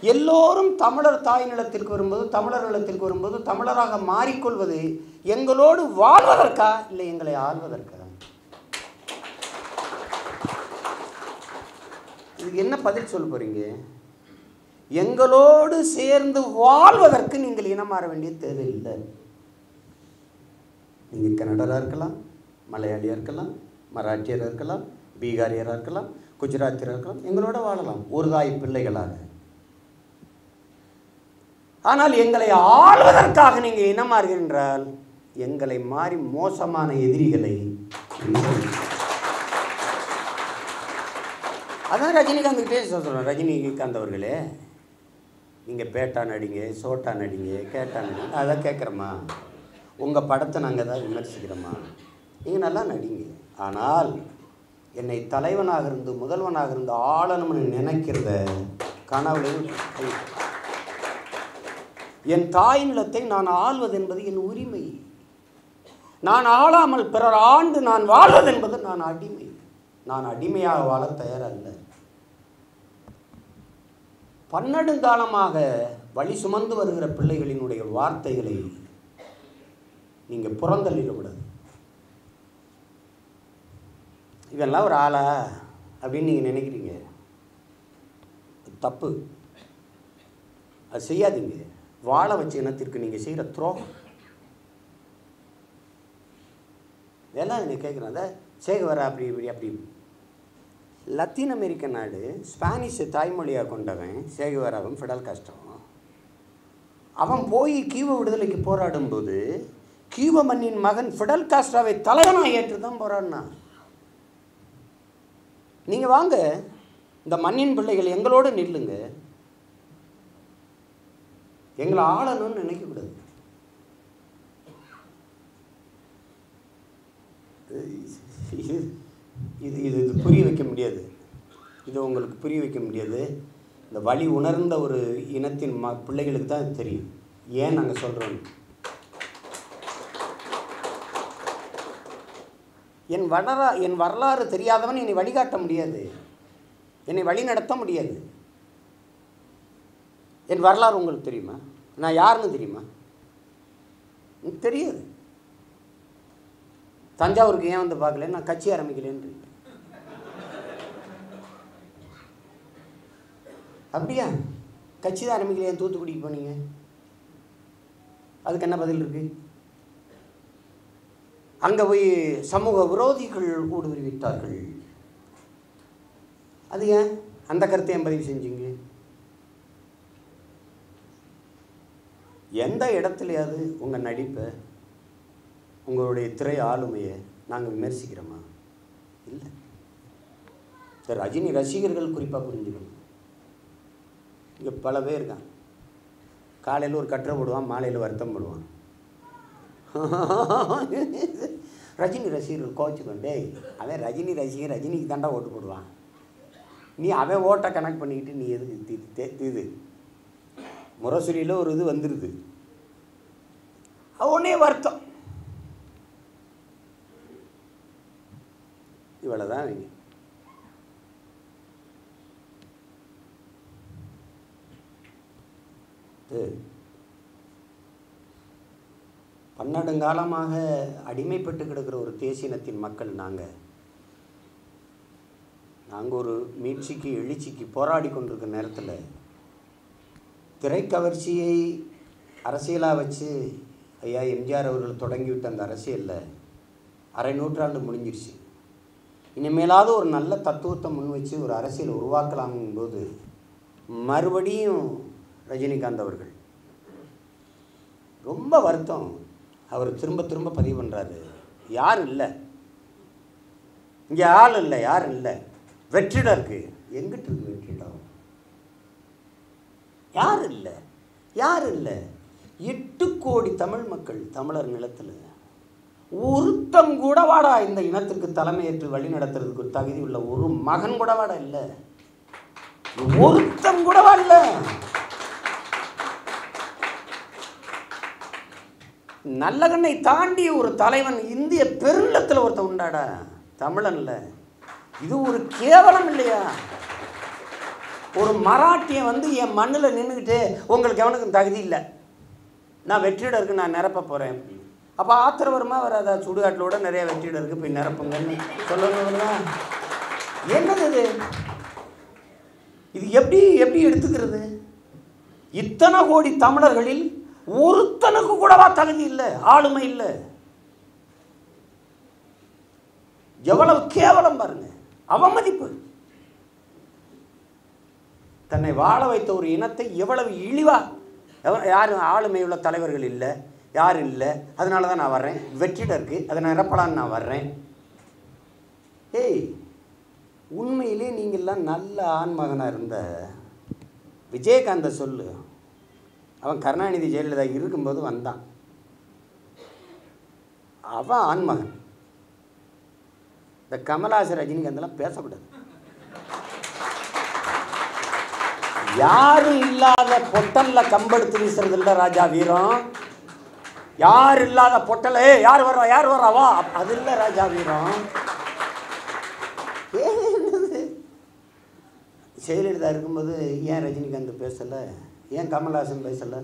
எல்லோரும் தமிழர் தாய் நிலத்திற்கு வரும்போது தமிழர் நிலத்திற்கு வரும்போது தமிழராக மாறிக்கொள்வது எங்களோடு வாழ்வதற்கா இல்லை எங்களை ஆள்வதற்கா? இதுக்கு என்ன பதில் சொல்ல போறீங்க? எங்களோடு சேர்ந்து வாழ்வதற்கு நீங்கள் இனம் மாற வேண்டிய தேவையில்லை. நீங்கள் கன்னடராக இருக்கலாம் மலையாளியாக இருக்கலாம் மராட்டியராக இருக்கலாம் பீகாரியராக இருக்கலாம் குஜராத்தியராக இருக்கலாம் எங்களோட வாழலாம். ஒரு தாய் பிள்ளைகளாக. ஆனால் எங்களை ஆள்வதற்காக நீங்கள் இனமாறுகள் என்றால் எங்களை மாறி மோசமான எதிரிகளை அதான் ரஜினிகாந்த் பேசி சொல்கிறேன் ரஜினிகாந்த் அவர்களே நீங்கள் பேட்டா நடிங்க சோட்டா நடிங்க கேட்டா நடிங்க அதான் கேட்குறோமா உங்கள் படத்தை நாங்கள் தான் விமர்சிக்கிறோமா நீங்கள் நல்லா நடிங்க. ஆனால் என்னை தலைவனாக இருந்து முதல்வனாக இருந்து ஆளணும்னு நினைக்கிறத கனவுலையும் என் தாய் நிலத்தை நான் ஆள்வது என்பது என் உரிமை. நான் ஆளாமல் பிறர் ஆண்டு நான் வாழ்வது என்பது நான் அடிமை. நான் அடிமையாக வாழ தயாரல்ல. பன்னெடுங்காலமாக வழி சுமந்து வருகிற பிள்ளைகளினுடைய வார்த்தைகளை நீங்கள் புறந்தள்ளிடக்கூடாது இதெல்லாம் ஒரு ஆளா அப்படின்னு நீங்கள் நினைக்கிறீங்க? தப்பு. அது செய்யாதீங்க. வாழ வச்ச இனத்திற்கு நீங்கள் செய்கிற துரோகம். இதெல்லாம் நீங்கள் கேட்குறாங்க அதை சேகுவரா அப்படி இப்படி அப்படி. லத்தீன் அமெரிக்க நாடு ஸ்பானிஷ் தாய்மொழியாக கொண்டவன் சேகுவராவும் ஃபிடல் கஷ்டம் அவன் போய் கீவ விடுதலைக்கு போராடும்போது கீவ மண்ணின் மகன் ஃபிடல் காஸ்ட்ராவை தலைவனாக ஏற்று தான் போராடினான் நீங்கள் வாங்க இந்த மண்ணின் பிள்ளைகள் எங்களோடு நில்லுங்க. எங்களை ஆளணும்னு நினைக்கக்கூடாது. இது இது இது புரிய வைக்க முடியாது. இது உங்களுக்கு புரிய வைக்க முடியாது. இந்த வழி உணர்ந்த ஒரு இனத்தின் ம பிள்ளைகளுக்கு தான் தெரியும். ஏன் நாங்கள் சொல்கிறோம் என் வரலா என் வரலாறு தெரியாதவன் என்னை வழிகாட்ட முடியாது. என்னை வழி நடத்த முடியாது. என் வரலாறு உங்களுக்கு தெரியுமா? நான் யாருன்னு தெரியுமா? எனக்கு தெரியாது. தஞ்சாவூருக்கு ஏன் வந்து பார்க்கல நான் கட்சி ஆரம்பிக்கலேன்னு அப்படியா? கட்சி தான் ஆரம்பிக்கலையா? தூத்துக்குடிக்கு போனீங்க. அதுக்கு என்ன பதில் இருக்கு? அங்கே போய் சமூக விரோதிகள் ஊடுருவித்தார்கள் அது ஏன்? அந்த கருத்தை ஏன் பதிவு செஞ்சீங்க? எந்த இடத்துலையாவது உங்கள் நடிப்பை உங்களுடைய திரை ஆளுமையை நாங்கள் விமர்சிக்கிறோமா? இல்லை. இந்த ரஜினி ரசிகர்கள் குறிப்பாக புரிஞ்சுக்கணும். இங்கே பல பேர் இருக்கான் காலையில் ஒரு கட்டுரை போடுவான் மாலையில் வருத்தம் போடுவான். ரஜினி ரசிகர்கள் கோச்சுக்கொண்டே அவன் ரஜினி ரசிகர் ரஜினிக்கு தாண்டா ஓட்டு போடுவான். நீ அவன் ஓட்டை கனெக்ட் பண்ணிக்கிட்டு நீ எதுக்கு தி- இது முரசொலியில் ஒரு இது வந்துடுது அவனே வருத்தம். இவ்வளோதான் அவங்க பன்னெடுங்காலமாக அடிமைப்பட்டு கிடக்கிற ஒரு தேசினத்தின் மக்கள் நாங்கள் நாங்கள் ஒரு மீட்சிக்கு எழுச்சிக்கு போராடி கொண்டிருக்கிற நேரத்தில் திரைக்கவர்ச்சியை அரசியலாக வச்சு ஐயா எம்ஜிஆர் அவர்கள் தொடங்கிவிட்ட அந்த அரசியலில் அரை நூற்றாண்டு முடிஞ்சிருச்சு. இனிமேலாவது ஒரு நல்ல தத்துவத்தை முன் வச்சு ஒரு அரசியல் உருவாக்கலாங்கும்போது மறுபடியும் ரஜினிகாந்த் அவர்கள். ரொம்ப வருத்தம். அவர் திரும்ப திரும்ப பதிவு பண்ணுறாரு யார் இல்லை. இங்கே ஆள் இல்லை யாரும் இல்லை. வெற்றிடம் இருக்கு. எங்கிட்டு இருக்கு வெற்றிடம்? யார் இல்லை? யார் இல்லை? எட்டு கோடி தமிழ் மக்கள் தமிழர் நிலத்தில் ஒருத்தம் கூட வாடா இந்த இனத்திற்கு தலைமையேற்று வழி நடத்துறதுக்கு ஒரு தகுதி உள்ள ஒரு மகன் கூட வாடா இல்லை. ஒருத்தம் கூட வாடல நல்லகண்ணை தாண்டி ஒரு தலைவன் இந்திய பெருநிலத்தில் ஒருத்தன் உண்டாடா. தமிழன்ல இது ஒரு கேவலம் இல்லையா? ஒரு மராட்டியன் வந்து என் மண்ணில் நின்றுக்கிட்டு உங்களுக்கு எவனுக்கும் தகுதி இல்லை. நான் வெற்றிடருக்கு நான் நிரப்ப போகிறேன் அப்போ ஆத்திரவரமாக வராதா? சுடுகாட்டிலோட நிறைய வெற்றிடருக்கு போய் நிரப்புங்கன்னு சொல்லணும்னா என்னது இது? இது எப்படி எப்படி எடுத்துக்கிறது? இத்தனை கோடி தமிழர்களில் ஒருத்தனுக்கு கூடவா தகுதி இல்லை ஆளுமை இல்லை? எவ்வளவு கேவலம் பாருங்க. அவமதிப்பு. தன்னை வாழ வைத்த ஒரு இனத்தை எவ்வளவு இழிவாக யாரும் யாரும் ஆளுமையுள்ள தலைவர்கள் இல்லை யாரும் இல்லை. அதனால தான் நான் வர்றேன். வெற்றிடம் இருக்குது அதை நிரப்பலான்னு நான் வர்றேன். ஏய் உண்மையிலே நீங்கள்லாம் நல்ல ஆண்மகனாக இருந்த விஜயகாந்த சொல்லு. அவன் கருணாநிதி ஜெயலலிதா இருக்கும்போது வந்தான். அவன் ஆண்மகன் இந்த கமலஹாசன் ரஜினிகாந்தெல்லாம் பேசக்கூடாது யாரும் இல்லாத பொட்டல்ல கம்பெடுத்து வீசுறது இல்லை ராஜா வீரம். யார் இல்லாத பொட்டல யார் வர்றா யார் வர்றா வா. அது இல்லை ராஜா வீரம். ஏன் என்னது? ஜெயலலிதா இருக்கும்போது ஏன் ரஜினிகாந்த் பேசலை? ஏன் கமல்ஹாசன் பேசலை?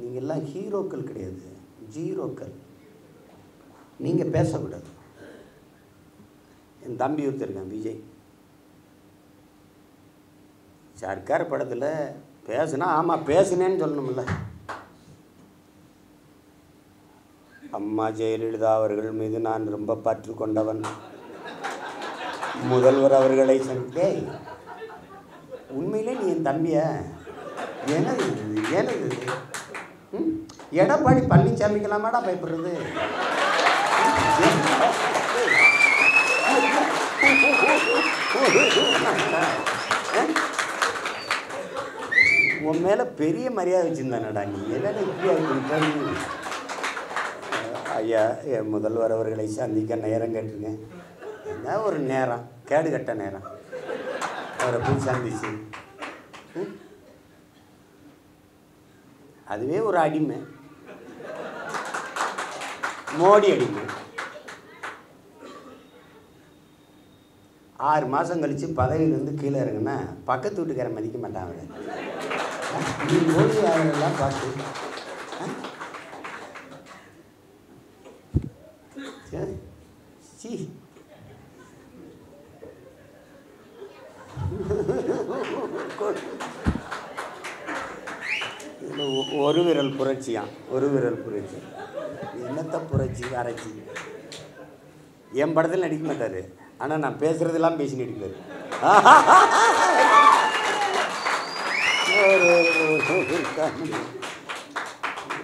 நீங்கள்லாம் ஹீரோக்கள் கிடையாது ஜீரோக்கள். நீங்கள் பேசக்கூடாது. என் தம்பி ஒருத்தருக்கேன் விஜய். சர்க்கார் படத்தில் பேசுனா ஆமாம் பேசுனேன்னு சொல்லணும்ல. அம்மா ஜெயலலிதா அவர்கள் மீது நான் ரொம்ப பற்று கொண்டவன். முதல்வர் அவர்களை சந்தித்தேன் உண்மையிலே நீ என் தம்பிய? எனது இது? எனது இது? ம்? எடப்பாடி பழனிசாமிக்கெல்லாமாடா பயப்படுறது? உன் மேலே பெரிய மரியாதை வச்சுருந்தானடா நீ. என்னடா இப்படி ஆகிட்டு ஐயா என் முதல்வர் அவர்களை சந்திக்க நேரம் கேட்டுருங்க என்ன ஒரு நேரம்? கேடு கட்ட நேரம். அவரை போய் சந்திச்சு. அதுவே ஒரு அடிமை. மோடி அடிமை. ஆறு மாதம் கழித்து பதவியிலேருந்து கீழே இறங்குனா பக்கத்து வீட்டுக்காரன் மதிக்க மாட்டான் அவரை நீ பார்த்து? சி சரி. சீ. ஒரு விரல் புரட்சியான் ஒரு விரல் புரட்சி. என்னத்த புரட்சி அரைச்சி என் படத்தில் நடிக்க மாட்டார். ஆனால் நான் பேசுகிறதெல்லாம் பேசி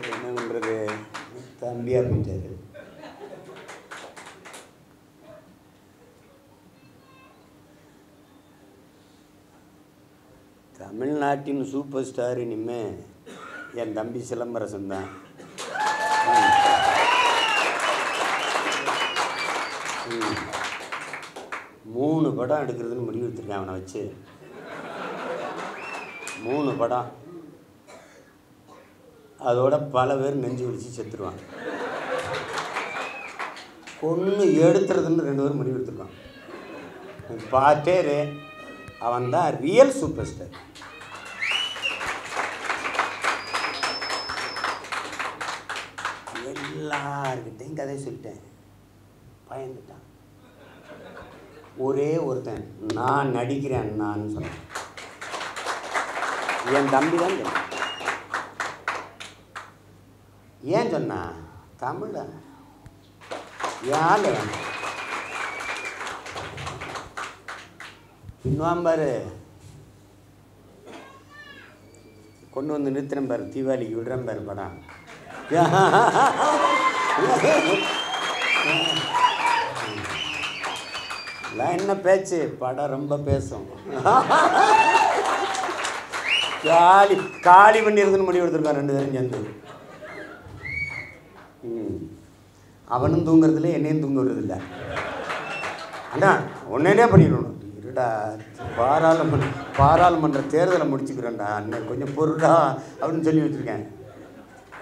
என்ன பண்ணுறது தம்பியாக போயிட்டாரு தமிழ்நாட்டின் சூப்பர் ஸ்டார் இனிமே என் தம்பி சிலம்பரசன் தான். ம். மூணு படம் எடுக்கிறதுன்னு முடிவு எடுத்திருக்கேன் அவனை வச்சு. மூணு படம். அதோட பல பேர் நெஞ்சு பிடிச்சி செத்துருவாங்க. ஒன்று எடுத்துறதுன்னு ரெண்டு பேரும் முடிவு எடுத்துருக்கான் பாட்டேரு அவன் தான் ரியல் சூப்பர் ஸ்டார் எல்லார்கிட்டையும் கதை சொல்லிட்டேன். பயந்துட்டான். ஒரே ஒருத்தன் நான் நடிக்கிறேன் நான் சொன்னேன் என் தம்பி தான் சொன்னான். ஏன் சொன்னா? தமிழ யாரு பின்வாம்பாரு கொண்டு வந்து நிறுத்தினம் பாரு தீபாவளிக்கு விடுறேன் பாரு படம். எல்லாம் என்ன பேச்சு? படம் ரொம்ப பேசும். காலி காலி பண்ணிருக்குன்னு முடிவு எடுத்திருக்கான் ரெண்டு பேரும் சேர்ந்து. ம். அவனும் தூங்குறதில்ல என்னையும் தூங்க விடுறதில்ல அண்ணா ஒன்னே பண்ணிடணும். இருடா பாராளுமன்ற பாராளுமன்ற தேர்தலை முடிச்சுக்கிறேன்டா அண்ணன் கொஞ்சம் பொருடா அப்படின்னு சொல்லி வச்சுருக்கேன்.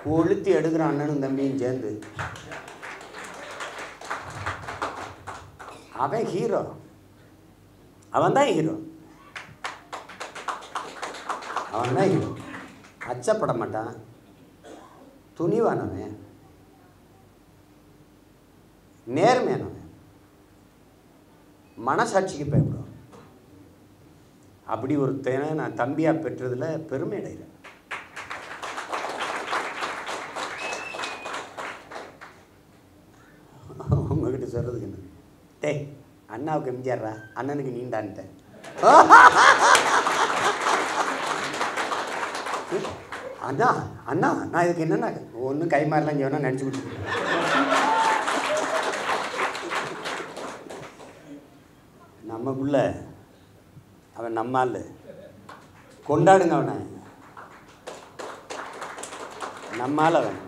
கொளுத்தி எடுக்கிறான் அண்ணனும் தம்பியும் சேர்ந்து. அவன் ஹீரோ அவன் தான் ஹீரோ அவன் தான் ஹீரோ அச்சப்பட மாட்டான். துணிவானவன். நேர்மையானவன். மனசாட்சிக்கு பயப்படும் அப்படி ஒருத்தனை நான் தம்பியாக பெற்றதில் பெருமை அடைகிறேன். அண்ணாவுக்கு எம்ஜிஆர்ரா? அண்ணனுக்கு நீண்டான்ட்டேன் அண்ணா அண்ணா நான் இதுக்கு என்னென்னா ஒன்றும் கை மாறலாம் இங்கே நினச்சி கொடுத்து நம்ம பிள்ள அவன் நம்மால் கொண்டாடுங்க அவனை. நம்மால் அவன்.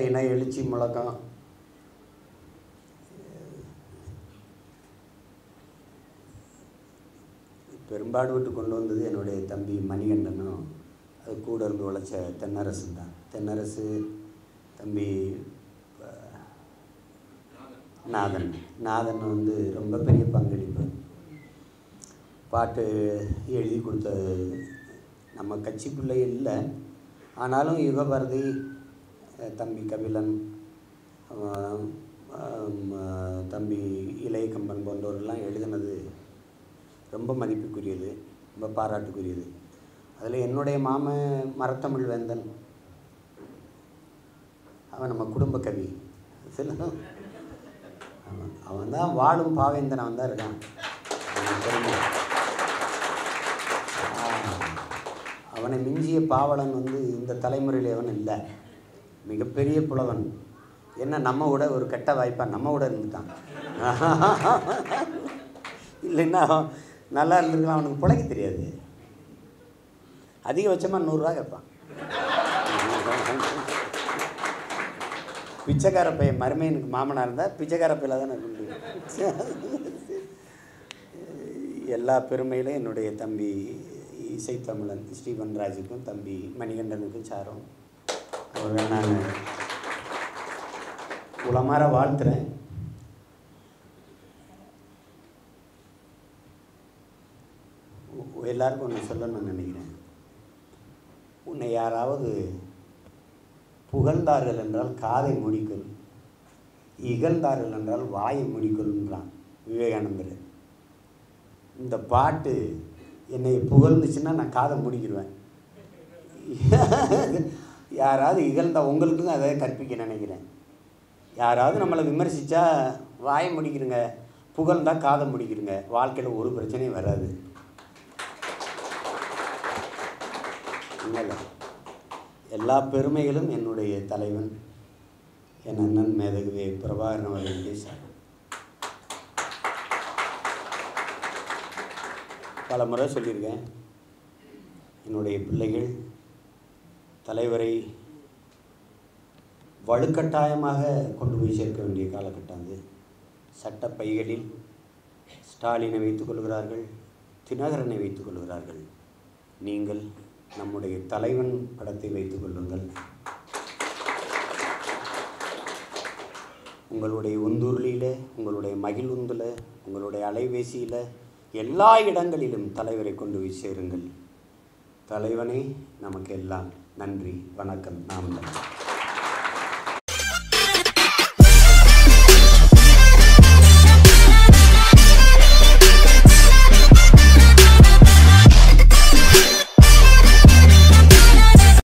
என்ன எழுச்சி முழக்கம். பெரும்பாடு விட்டு கொண்டு வந்தது என்னுடைய தம்பி மணிகண்டனும் அது கூட இருந்து உழைச்ச தென்னரசு தான். தென்னரசு தம்பி நாதன். நாதன் வந்து ரொம்ப பெரிய பங்களிப்பு. பாட்டு எழுதி கொடுத்த நம்ம கட்சிக்குள்ளே இல்லை. ஆனாலும் யுகபாரதி தம்பி கபிலன் தம்பி ஆம், கம்பன் தம்பி இளையகம்பன் போன்றவர்கள்லாம் எழுதினது ரொம்ப மதிப்புக்குரியது ரொம்ப பாராட்டுக்குரியது. அதில் என்னுடைய மாமன் மரத்தமிழ் வேந்தன். அவன் நம்ம குடும்ப கவி. சில அவன் அவன் தான் வாழும் பாவேந்தன் அவன் தான் இருக்கான். அவனை மிஞ்சிய பாவலன் வந்து இந்த தலைமுறையில் எவன் இல்லை. மிகப்பெரிய புலவன். என்ன நம்ம கூட ஒரு கெட்ட வாய்ப்பாக நம்ம கூட இருந்துட்டான். இல்லைன்னா நல்லா இருந்திருக்கலாம் அவனுக்கு பிழைக்க தெரியாது. அதிகபட்சமாக நூறுரூவா கேட்பான். பிச்சைக்கார பையன் மருமையனுக்கு மாமனாக இருந்தால் பிச்சைக்கார பையில தானே முடியும். எல்லா பெருமையிலும் என்னுடைய தம்பி இசைத்தமிழன் ஸ்ரீவன் ராஜுக்கும் தம்பி மணிகண்டனுக்கும் சாரும். அவரை நான் உளமாற வாழ்த்துறேன். எல்லாருக்கும் ஒன்று சொல்லணும்னு நினைக்கிறேன். உன்னை யாராவது புகழ்ந்தார்கள் என்றால் காதை முடிக்கொள் இகழ்ந்தார்கள் என்றால் வாயை முடிக்கொள்ன்றான் விவேகானந்தர். இந்த பாட்டு என்னை புகழ்ந்துச்சுன்னா நான் காதை முடிக்கிடுவேன் யாராவது இகழ்ந்த உங்களுக்கும் அதை கற்பிக்க நினைக்கிறேன். யாராவது நம்மளை விமர்சித்தா வாயை முடிக்கிறங்க புகழ்ந்தால் காதை முடிக்கிறங்க வாழ்க்கையில் ஒரு பிரச்சனையும் வராது. உண்மையில எல்லா பெருமைகளும் என்னுடைய தலைவன் என் அண்ணன் மேதகுவே பிரபாகரன் அவர்களுக்கே சார். பல முறை சொல்லியிருக்கேன். என்னுடைய பிள்ளைகள் தலைவரை வலுக்கட்டாயமாக கொண்டு போய் சேர்க்க வேண்டிய காலகட்டம் அது. சட்ட பைகளில் ஸ்டாலினை வைத்துக் கொள்கிறார்கள் தினகரனை வைத்துக் கொள்கிறார்கள். நீங்கள் நம்முடைய தலைவன் படத்தை வைத்துக் கொள்ளுங்கள். உங்களுடைய உந்துருளியில் உங்களுடைய மகிழ்வுந்தில் உங்களுடைய அலைபேசியில் எல்லா இடங்களிலும் தலைவரை கொண்டு போய் சேருங்கள். தலைவனே நமக்கு எல்லாம் நன்றி வணக்கம். நாம்